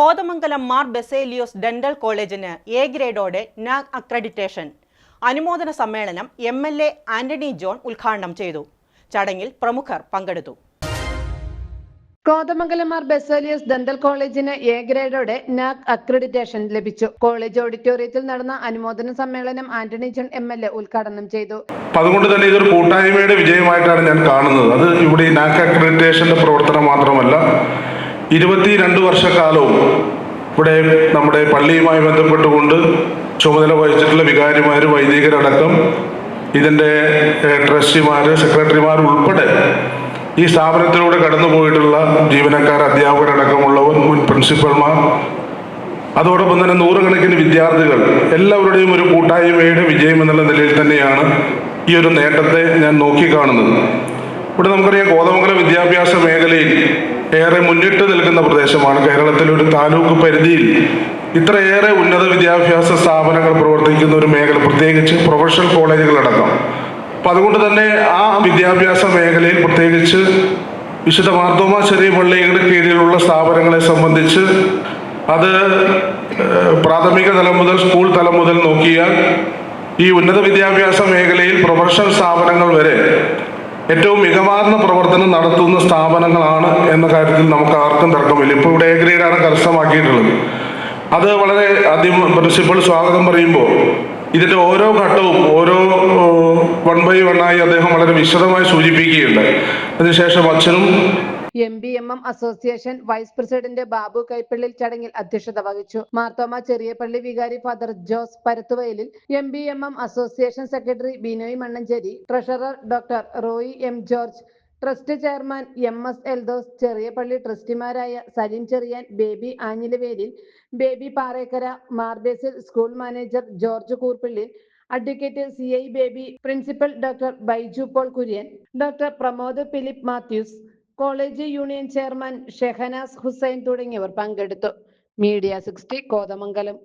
Kothamangalam Mar Baselios dental കോളേജിന് A ഗ്രേഡോടെ NAAC accreditation. അനുമോദന സമ്മേളനം M L A Antony John ഉദ്ഘാടനം ചെയ്തു. ചടങ്ങിൽ പ്രമുഖർ പങ്കെടുത്തു. കോതമംഗലമാർ ബെസേലിയസ് ദന്തൽ കോളേജിന് എ ഗ്രേഡോടെ നാക് അക്രഡിറ്റേഷൻ ലഭിച്ചു. കോളേജ് ഓഡിറ്റോറിയത്തിൽ നടന്ന അനുമോദന സമ്മേളനം Antony John M L A ഉദ്ഘാടനം ചെയ്തു. അതുകൊണ്ട് തന്നെ ഇതൊരു കൂട്ടായ്മയുടെ വിജയമായിട്ടാണ് ഞാൻ കാണുന്നത്. അത് ഇവിടെ നാക് അക്രഡിറ്റേഷന്റെ പ്രവർത്തനം മാത്രമല്ല ഇരുപത്തിരണ്ട് വർഷക്കാലവും ഇവിടെ നമ്മുടെ പള്ളിയുമായി ബന്ധപ്പെട്ടുകൊണ്ട് ചുമതല വഹിച്ചിട്ടുള്ള വികാരിമാർ വൈദികരടക്കം ഇതിന്റെ ട്രസ്റ്റിമാർ സെക്രട്ടറിമാർ ഉൾപ്പെടെ ഈ സ്ഥാപനത്തിലൂടെ കടന്നു പോയിട്ടുള്ള ജീവനക്കാർ അധ്യാപകരടക്കമുള്ളവർ മുൻ പ്രിൻസിപ്പൽമാർ അതോടൊപ്പം തന്നെ നൂറുകണക്കിന് വിദ്യാർത്ഥികൾ എല്ലാവരുടെയും ഒരു കൂട്ടായ്മയുടെ വിജയം എന്നുള്ള നിലയിൽ തന്നെയാണ് ഈ ഒരു നേട്ടത്തെ ഞാൻ നോക്കിക്കാണുന്നത്. ഇവിടെ നമുക്കറിയാം കോതമംഗലം വിദ്യാഭ്യാസ മേഖലയിൽ ഏറെ മുന്നിട്ട് നിൽക്കുന്ന പ്രദേശമാണ്. കേരളത്തിലെ ഒരു താലൂക്ക് പരിധിയിൽ ഇത്രയേറെ ഉന്നത വിദ്യാഭ്യാസ സ്ഥാപനങ്ങൾ പ്രവർത്തിക്കുന്ന ഒരു മേഖല പ്രത്യേകിച്ച് പ്രൊഫഷണൽ കോളേജുകളടക്കം. അപ്പം അതുകൊണ്ട് തന്നെ ആ വിദ്യാഭ്യാസ മേഖലയിൽ പ്രത്യേകിച്ച് വിശുദ്ധ മാർത്തോമ ചെറിയ പള്ളിയുടെ കീഴിലുള്ള സ്ഥാപനങ്ങളെ സംബന്ധിച്ച് അത് പ്രാഥമിക തലം മുതൽ സ്കൂൾ തലം മുതൽ നോക്കിയാൽ ഈ ഉന്നത വിദ്യാഭ്യാസ മേഖലയിൽ പ്രൊഫഷണൽ സ്ഥാപനങ്ങൾ വരെ ഏറ്റവും മികവാർന്ന പ്രവർത്തനം നടത്തുന്ന സ്ഥാപനങ്ങളാണ് എന്ന കാര്യത്തിൽ നമുക്ക് ആർക്കും തർക്കമില്ല. ഇപ്പോൾ ഇവിടെ എ ഗ്രേഡാണ് കരസ്ഥമാക്കിയിട്ടുള്ളത്. അത് വളരെ ആദ്യം പ്രിൻസിപ്പൾ സ്വാഗതം പറയുമ്പോൾ ഇതിന്റെ ഓരോ ഘട്ടവും ഓരോ വൺ ബൈ വൺ ആയി അദ്ദേഹം വളരെ വിശദമായി സൂചിപ്പിക്കുകയുണ്ട് അതിനുശേഷം അച്ഛനും M B M M association vice president Babu Kaippallil ചടങ്ങിൽ അധ്യക്ഷത വഹിച്ചു. മാർത്തോമ ചെറിയപ്പള്ളി വികാരി father Jose Parathuvayalil M B M M association secretary Binoy Mannancheri treasurer doctor Roy M George trust chairman M S Eldhose Cheriyapally ട്രസ്റ്റിമാരായ Saleem Cherian Baby Anjilavelil Baby Parekkara Mar Basil school manager George Koorpally advocate C I Baby principal doctor Baiju Paul Kurian doctor Pramod Philip Mathews college union chairman Shehnaz Hussain തുടങ്ങിയവർ പങ്കെടുത്തു. Media sixty Kothamangalam.